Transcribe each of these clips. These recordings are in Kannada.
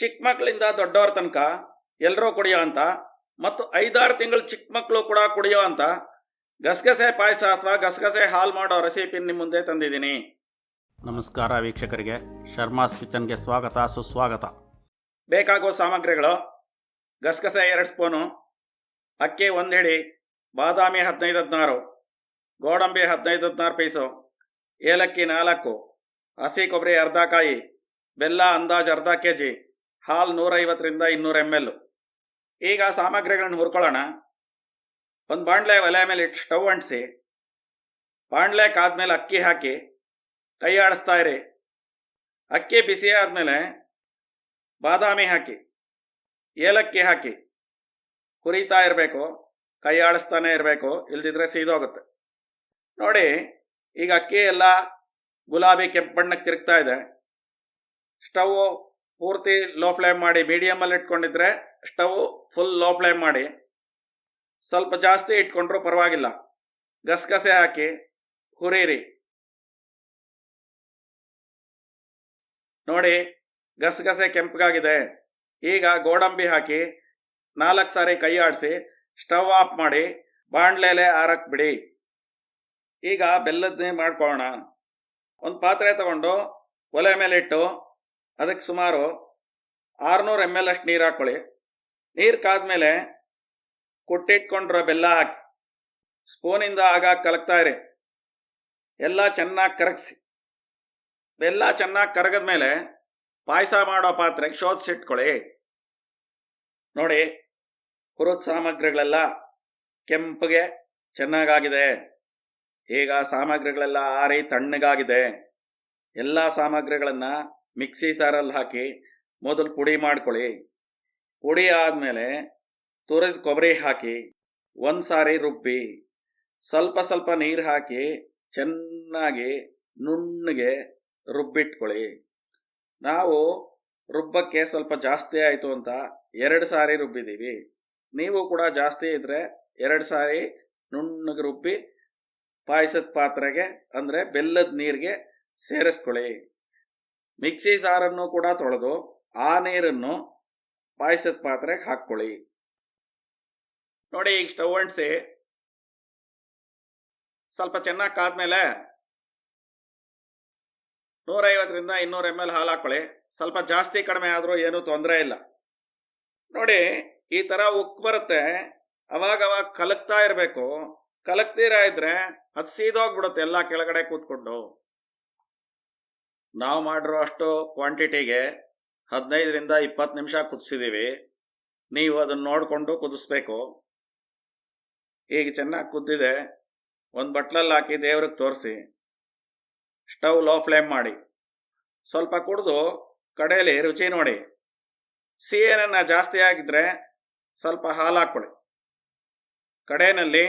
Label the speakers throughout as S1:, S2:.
S1: ಚಿಕ್ಕ ಮಕ್ಕಳಿಂದ ದೊಡ್ಡವ್ರ ತನಕ ಎಲ್ಲರೂ ಕುಡಿಯೋ ಅಂತ, ಮತ್ತು ಐದಾರು ತಿಂಗಳು ಚಿಕ್ಕ ಮಕ್ಕಳು ಕೂಡ ಕುಡಿಯೋ ಅಂತ, ಗಸಗಸೆ ಪಾಯಸ ಅಥವಾ ಗಸಗಸೆ ಹಾಲು ಮಾಡೋ ರೆಸಿಪಿ ನಿಮ್ಮ ಮುಂದೆ ತಂದಿದ್ದೀನಿ. ನಮಸ್ಕಾರ ವೀಕ್ಷಕರಿಗೆ. ಶರ್ಮಾಸ್ ಕಿಚನ್ಗೆ ಸ್ವಾಗತ, ಸುಸ್ವಾಗತ. ಬೇಕಾಗುವ ಸಾಮಗ್ರಿಗಳು, ಗಸಗಸೆ ಎರಡು ಸ್ಪೂನು, ಅಕ್ಕಿ ಒಂದು ಹಿಡಿ, ಬಾದಾಮಿ ಹದಿನೈದು ಹದಿನಾರು, ಗೋಡಂಬಿ ಹದಿನೈದು ಹದಿನಾರು ಪೀಸು, ಏಲಕ್ಕಿ ನಾಲ್ಕು, ಹಸಿ ಕೊಬ್ಬರಿ ಅರ್ಧ ಕಾಯಿ, ಬೆಲ್ಲ ಅಂದಾಜು ಅರ್ಧ ಕೆ ಜಿ ಹಾಲು ನೂರೈವತ್ತರಿಂದ ಇನ್ನೂರು ಎಂ ಎಲ್ ಈಗ ಸಾಮಗ್ರಿಗಳನ್ನು ಹುರ್ಕೊಳ್ಳೋಣ. ಒಂದು ಬಾಣಲೆ ಒಲೆ ಮೇಲೆ ಇಟ್ಟು ಸ್ಟವ್ ಅಂಟಿಸಿ. ಬಾಣಲೆ ಕಾದ್ಮೇಲೆ ಅಕ್ಕಿ ಹಾಕಿ. ಕೈ ಆಡಿಸ್ತಾ ಇರಿ. ಅಕ್ಕಿ ಬಿಸಿ ಆದಮೇಲೆ ಬಾದಾಮಿ ಹಾಕಿ. ಏಲಕ್ಕಿ ಹಾಕಿ. ಹುರಿತಾ ಇರಬೇಕು. ಕೈ ಆಡಿಸ್ತಾನೆ ಇರಬೇಕು. ಇಲ್ದಿದ್ರೆ ಸೀದೋಗುತ್ತೆ. ನೋಡಿ, ಈಗ ಅಕ್ಕಿ ಎಲ್ಲ ಗುಲಾಬಿ ಕೆಂಪು ಬಣ್ಣಕ್ಕೆ ತಿರುಗ್ತಾ ಇದೆ. ಸ್ಟವ್ ಪೂರ್ತಿ ಲೋ ಫ್ಲೇಮ್ ಮಾಡಿ ಮೀಡಿಯಮಲ್ಲಿ ಇಟ್ಕೊಂಡಿದ್ರೆ ಸ್ಟವ್ ಫುಲ್ ಲೋ ಫ್ಲೇಮ್ ಮಾಡಿ. ಸ್ವಲ್ಪ ಜಾಸ್ತಿ ಇಟ್ಕೊಂಡ್ರೂ ಪರವಾಗಿಲ್ಲ. ಗಸಗಸೆ ಹಾಕಿ ಹುರಿರಿ ನೋಡಿ ಗಸಗಸೆ ಕೆಂಪಗಾಗಿದೆ. ಈಗ ಗೋಡಂಬಿ ಹಾಕಿ ನಾಲ್ಕು ಸಾರಿ ಕೈ ಆಡಿಸಿ ಸ್ಟವ್ ಆಫ್ ಮಾಡಿ ಬಾಣಲೆಲೆ ಆರಕ್ಕೆ ಬಿಡಿ. ಈಗ ಬೆಲ್ಲದನ್ನೇ ಮಾಡ್ಕೊಳ್ಳೋಣ. ಒಂದು ಪಾತ್ರೆ ತಗೊಂಡು ಒಲೆ ಮೇಲೆ ಇಟ್ಟು ಅದಕ್ಕೆ ಸುಮಾರು ಆರುನೂರು ಎಂ ಎಲ್ ಅಷ್ಟು ನೀರು ಹಾಕ್ಕೊಳ್ಳಿ ನೀರು ಕಾದ್ಮೇಲೆ ಕುಟ್ಟಿಟ್ಕೊಂಡಿರೋ ಬೆಲ್ಲ ಹಾಕಿ. ಸ್ಪೂನಿಂದ ಆಗಾಗ ಕಲಕ್ತಾ ಇರಿ. ಎಲ್ಲ ಚೆನ್ನಾಗಿ ಕರಗಿಸಿ. ಬೆಲ್ಲ ಚೆನ್ನಾಗಿ ಕರಗದ ಮೇಲೆ ಪಾಯಸ ಮಾಡೋ ಪಾತ್ರೆಗೆ ಶೋಧಿಸಿಟ್ಕೊಳ್ಳಿ ನೋಡಿ, ಹುರದ ಸಾಮಗ್ರಿಗಳೆಲ್ಲ ಕೆಂಪಗೆ ಚೆನ್ನಾಗಾಗಿದೆ. ಈಗ ಸಾಮಗ್ರಿಗಳೆಲ್ಲ ಆರಿ ತಣ್ಣಗಾಗಿದೆ. ಎಲ್ಲ ಸಾಮಗ್ರಿಗಳನ್ನು ಮಿಕ್ಸಿ ಸಾರಲ್ಲಿ ಹಾಕಿ ಮೊದಲು ಪುಡಿ ಮಾಡ್ಕೊಳ್ಳಿ. ಪುಡಿ ಆದಮೇಲೆ ತುರಿದ ಕೊಬ್ಬರಿ ಹಾಕಿ, ಒಂದು ಸಾರಿ ರುಬ್ಬಿ, ಸ್ವಲ್ಪ ಸ್ವಲ್ಪ ನೀರು ಹಾಕಿ ಚೆನ್ನಾಗಿ ನುಣ್ಣಗೆ ರುಬ್ಬಿಟ್ಕೊಳ್ಳಿ. ನಾವು ರುಬ್ಬಕ್ಕೆ ಸ್ವಲ್ಪ ಜಾಸ್ತಿ ಆಯಿತು ಅಂತ ಎರಡು ಸಾರಿ ರುಬ್ಬಿದ್ದೀವಿ. ನೀವು ಕೂಡ ಜಾಸ್ತಿ ಇದ್ದರೆ ಎರಡು ಸಾರಿ ನುಣ್ಣಗೆ ರುಬ್ಬಿ ಪಾಯಸದ ಪಾತ್ರೆಗೆ ಅಂದರೆ ಬೆಲ್ಲದ ನೀರಿಗೆ ಸೇರಿಸ್ಕೊಳ್ಳಿ. ಮಿಕ್ಸಿ ಸಾರನ್ನು ಕೂಡ ತೊಳೆದು ಆ ನೀರನ್ನು ಪಾಯಸದ ಪಾತ್ರೆಗೆ ಹಾಕ್ಕೊಳ್ಳಿ. ನೋಡಿ, ಈಗ ಸ್ಟವ್ ಅಂಟಿಸಿ. ಸ್ವಲ್ಪ ಚೆನ್ನಾಗಿ ಕಾದ್ಮೇಲೆ ನೂರೈವತ್ತರಿಂದ ಇನ್ನೂರು ಎಂ ಎಲ್ ಹಾಲು ಹಾಕ್ಕೊಳ್ಳಿ. ಸ್ವಲ್ಪ ಜಾಸ್ತಿ ಕಡಿಮೆ ಆದರೂ ಏನೂ ತೊಂದರೆ ಇಲ್ಲ. ನೋಡಿ, ಈ ಥರ ಉಕ್ಕು ಬರುತ್ತೆ. ಅವಾಗ ಅವಾಗ ಕಲಕ್ತಾ ಇರಬೇಕು. ಕಲಕ್ತೀರ ಇದ್ರೆ ಅದು ಸೀದೋಗ್ಬಿಡುತ್ತೆ ಎಲ್ಲ ಕೆಳಗಡೆ ಕೂತ್ಕೊಂಡು. ನಾವು ಮಾಡಿರೋ ಅಷ್ಟು ಕ್ವಾಂಟಿಟಿಗೆ ಹದಿನೈದರಿಂದ ಇಪ್ಪತ್ತು ನಿಮಿಷ ಕುದಿಸಿದ್ದೀವಿ ನೀವು ಅದನ್ನು ನೋಡಿಕೊಂಡು ಕುದಿಸ್ಬೇಕು. ಈಗ ಚೆನ್ನಾಗಿ ಕುದ್ದಿದೆ. ಒಂದು ಬಟ್ಲಲ್ಲಿ ಹಾಕಿ ದೇವ್ರಿಗೆ ತೋರಿಸಿ. ಸ್ಟವ್ ಲೋ ಫ್ಲೇಮ್ ಮಾಡಿ. ಸ್ವಲ್ಪ ಕುಡಿದು ಕಡೆಯಲ್ಲಿ ರುಚಿ ನೋಡಿ. ಸಿಹಿಯನ್ನ ಜಾಸ್ತಿ ಆಗಿದ್ರೆ ಸ್ವಲ್ಪ ಹಾಲು ಹಾಕ್ಕೊಳ್ಳಿ ಕಡೆಯಲ್ಲಿ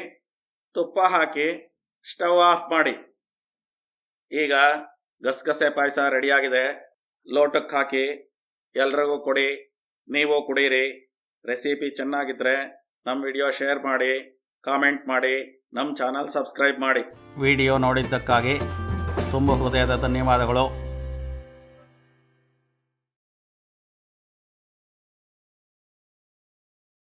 S1: ತುಪ್ಪ ಹಾಕಿ ಸ್ಟವ್ ಆಫ್ ಮಾಡಿ. ಈಗ ಗಸಗಸೆ ಪಾಯಸ ರೆಡಿಯಾಗಿದೆ. ಲೋಟಕ್ಕೆ ಹಾಕಿ ಎಲ್ರಿಗೂ ಕೊಡಿ. ನೀವು ಕುಡೀರಿ. ರೆಸಿಪಿ ಚೆನ್ನಾಗಿದ್ರೆ ನಮ್ಮ ವಿಡಿಯೋ ಶೇರ್ ಮಾಡಿ, ಕಾಮೆಂಟ್ ಮಾಡಿ, ನಮ್ಮ ಚಾನಲ್ ಸಬ್ಸ್ಕ್ರೈಬ್ ಮಾಡಿ. ವಿಡಿಯೋ ನೋಡಿದ್ದಕ್ಕಾಗಿ ತುಂಬ ಹೃದಯದ ಧನ್ಯವಾದಗಳು.